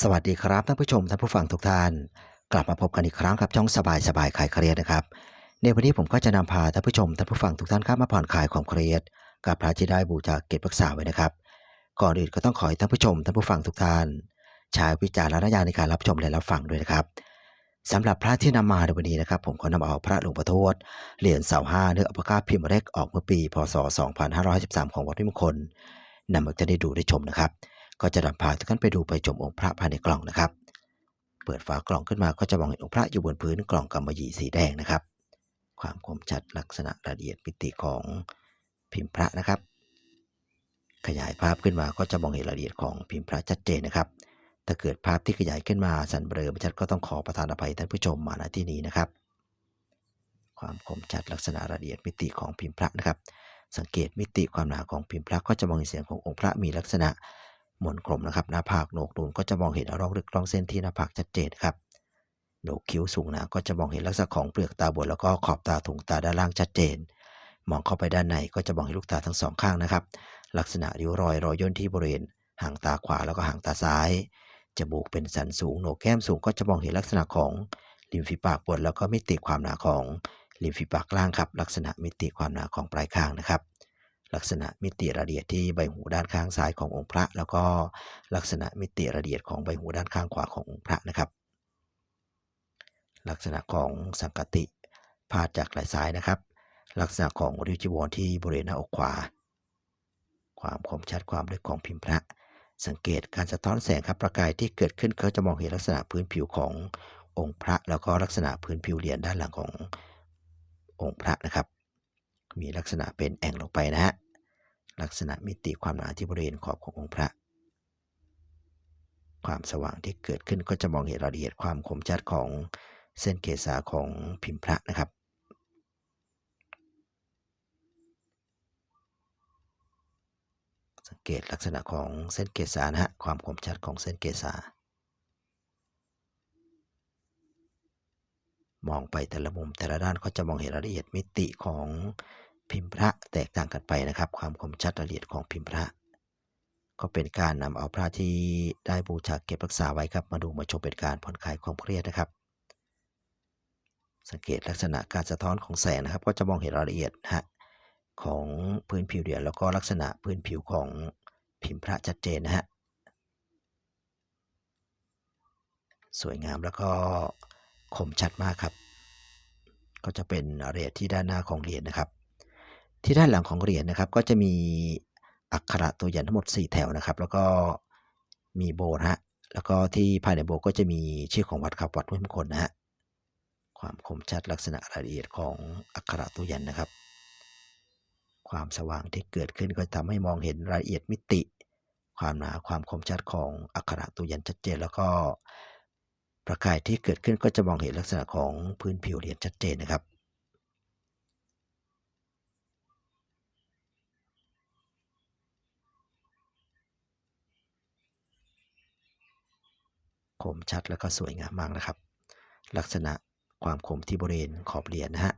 สวัสดีครับท่านผู้ชมท่านผู้ฟังทุกท่าน กลับมาพบกันอีกครั้งกับช่องสบายสบายคลายเครียดนะครับ ในวันนี้ผมก็จะนำพาท่านผู้ชมท่านผู้ฟังทุกท่านครับมาผ่อนคลายความเครียด กับพระที่ได้บูชาเก็บรักษาไว้นะครับ ก่อนอื่นก็ต้องขอให้ท่านผู้ชมท่านผู้ฟังทุกท่าน ใช้วิจารณญาณในการรับชมและรับฟังด้วยนะครับสำหรับพระที่นำมาในวันนี้นะครับ ผมก็นำเอาพระหลวงพ่อโทษเหรียญเสาห้าเนื้ออัปกาพิมพ์เล็กออกเมื่อปี พศ 2513 ของวัดพิมงคลนำมาจะได้ดูได้ชมนะครับ ก็จะนำพาทุกท่านไปดูไปชมองค์พระภายในกล่องนะครับ เปิดฝากล่องขึ้นมาก็จะมองเห็นองค์พระอยู่บนพื้นกล่องกำมะหยี่สีแดงนะครับ ความคมชัดลักษณะรายละเอียดมิติของพิมพ์พระนะครับ ขยายภาพขึ้นมาก็จะมองเห็นรายละเอียดของพิมพ์พระชัดเจนนะครับถ้าเกิดภาพที่ขยายขึ้นมาสันเบลอไม่ชัดก็ต้องขอประทานอภัยท่านผู้ชมมาณที่นี้นะครับ ความคมชัดลักษณะรายละเอียดมิติของพิมพ์พระนะครับ สังเกตมิติความหนาของพิมพ์พระก็จะมองเห็นเสียงขององค์พระมีลักษณะ มนกลมนะครับหน้าผากโหนกนูนก็จะมองเห็นร่องลึกร่องเส้นที่หน้าผากชัดเจนครับโหนกคิ้วสูงหนาก็จะมองเห็นลักษณะของเปลือกตาบนแล้วก็ขอบตาถุงตาด้านล่างชัดเจน มองเข้าไปด้านในก็จะมองเห็นลูกตาทั้งสองข้างนะครับ ลักษณะริ้วรอยรอยย่นที่บริเวณหางตาขวาแล้วก็หางตาซ้าย จมูกเป็นสันสูงโหนกแก้มสูงก็จะมองเห็นลักษณะของริมฝีปากบนแล้วก็มิติความหนาของริมฝีปากล่างครับ ลักษณะมิติความหนาของปลายคางนะครับ ลักษณะมิติระเอียดที่ใบหูด้านข้างซ้ายขององค์พระ แล้วก็ลักษณะมิติระเอียดของใบหูด้านข้างขวาขององค์พระนะครับ ลักษณะของสังกติพาดจากไหล่ซ้ายนะครับ ลักษณะของริ้วจีวรที่บริเวณหน้าอกขวา ความคมชัดความลึกของพิมพ์พระ สังเกตการสะท้อนแสงครับประกายที่เกิดขึ้นเขาจะมองเห็นลักษณะพื้นผิวขององค์พระ แล้วก็ลักษณะพื้นผิวเหรียญด้านหลังขององค์พระนะครับ มีลักษณะเป็นแอ่งลงไปนะฮะลักษณะมิติความหนาที่บริเวณขอบขององค์พระ ความสว่างที่เกิดขึ้นก็จะมองเห็นรายละเอียดความคมชัดของเส้นเกษาของพิมพ์พระนะครับ สังเกตลักษณะของเส้นเกษานะฮะความคมชัดของเส้นเกษามองไปแต่ละมุมแต่ละด้านก็จะมองเห็นรายละเอียดมิติของ พิมพ์พระแตกต่างกันไปนะครับ ความคมชัดละเอียดของพิมพ์พระ ก็เป็นการนำเอาพระที่ได้บูชาเก็บรักษาไว้ครับ มาดูมาชมเป็นการผ่อนคลายความเครียดนะครับ สังเกตลักษณะการสะท้อนของแสงนะครับ ก็จะมองเห็นรายละเอียดฮะของพื้นผิวเหรียญแล้วก็ลักษณะพื้นผิวของพิมพ์พระชัดเจนนะฮะสวยงามแล้วก็คมชัดมากครับ ก็จะเป็นรายละเอียดที่ด้านหน้าของเหรียญนะครับ ที่ด้านหลังของเหรียญนะครับ ก็จะมีอักขระตัวยันทั้งหมด 4 แถวนะครับ แล้วก็มีโบนะฮะแล้วก็ที่ภายในโบก็จะมีชื่อของวัดครับวัดห้วยมงคลนะฮะความคมชัดลักษณะรายละเอียดของอักขระตัวยันนะครับ ความสว่างที่เกิดขึ้นก็ทำให้มองเห็นรายละเอียดมิติ ความหนาความคมชัดของอักขระตัวยันชัดเจน แล้วก็ประกายที่เกิดขึ้นก็จะมองเห็นลักษณะของพื้นผิวเหรียญชัดเจนนะครับ คมชัดแล้วก็สวยงามมากนะครับ ลักษณะความคมที่บริเวณขอบเหรียญนะฮะ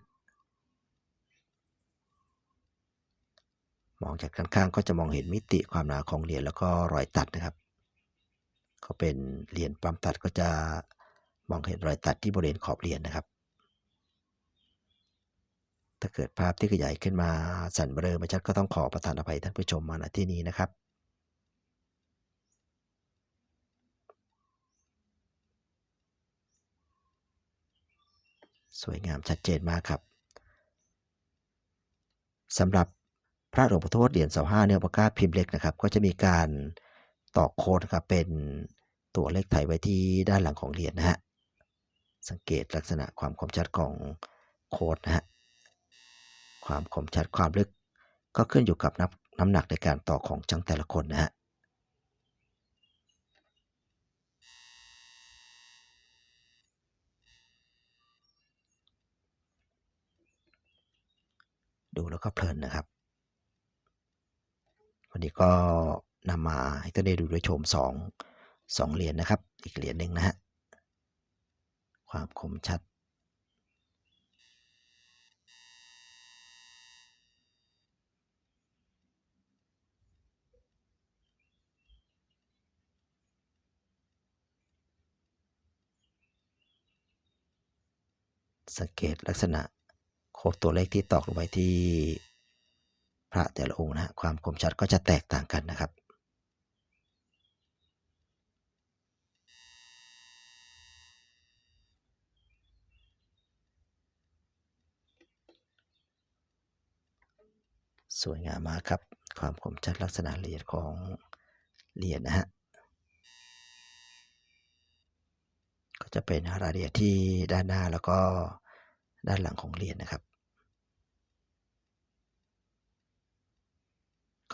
มองจากด้านข้างก็จะมองเห็นมิติความหนาของเหรียญแล้วก็รอยตัดนะครับก็เป็นเหรียญปั๊มตัดก็จะมองเห็นรอยตัดที่บริเวณขอบเหรียญนะครับ ถ้าเกิดภาพที่ขยายขึ้นมาสั่นเบลอไม่ชัดก็ต้องขอประทานอภัยท่านผู้ชมมาณที่นี้นะครับ สวยงามชัดเจนมากครับสำหรับพระหลวงพ่อโทษเหรียญเสาห้าเนื้อปากกาพิมพ์เล็กนะครับ ก็จะมีการตอกโค้ดครับเป็นตัวเลขไทยไว้ที่ด้านหลังของเหรียญนะฮะสังเกตลักษณะความคมชัดของโค้ดนะฮะความคมชัดความลึกก็ขึ้นอยู่กับน้ำน้ำหนักในการตอกของจังแต่ละคนนะฮะ ดูแล้วก็เพลินนะครับ วันนี้ก็นำมาให้ท่านได้ดูด้วยชม2 2เหรียญนนะครับ อีกเหรียญหนึ่งนะฮะความคมชัด สังเกตลักษณะ โคดตัวเลขที่ตอกลงไปที่พระแต่ละองค์นะฮะความคมชัดก็จะแตกต่างกันนะครับ สวยงามมากครับ ความคมชัดลักษณะละเอียดของเหรียญนะฮะก็จะเป็นรายละเอียดที่ด้านหน้าแล้วก็ด้านหลังของเหรียญนะครับ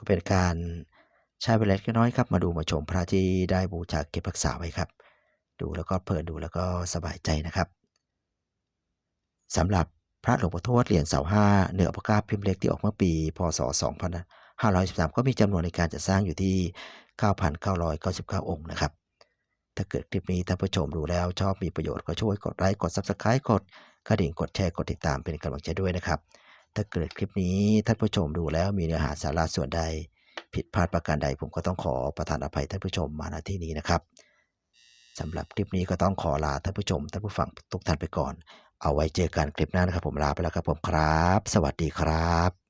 ก็เป็นการใช้เวลาเล็กน้อยครับ มาดูมาชมพระที่ได้บูชาเก็บรักษาไว้ครับ ดูแล้วก็เพลินดูแล้วก็สบายใจนะครับสำหรับพระหลวงพ่อทวดเหรียญเสาห้าเหนือปากกาพิมพ์เล็กที่ออกเมื่อปี พศ 2513 ก็มีจำนวนในการจัดสร้างอยู่ที่ 9,999 องค์นะครับ ถ้าเกิดคลิปนี้ท่านผู้ชมดูแล้วชอบมีประโยชน์ก็ช่วยกดไลค์กด Subscribe กดกระดิ่งกดแชร์กดติดตามเป็นกำลังใจด้วยนะครับ ถ้าเกิดคลิปนี้ท่านผู้ชมดูแล้วมีเนื้อหาสาระส่วนใด ผิดพลาดประการใด ผมก็ต้องขอประทานอภัยท่านผู้ชมมาณที่นี้นะครับสำหรับคลิปนี้ก็ต้องขอลาท่านผู้ชมท่านผู้ฟังทุกท่านไปก่อน เอาไว้เจอกันคลิปหน้านะครับผมลาไปแล้วครับผมครับ สวัสดีครับ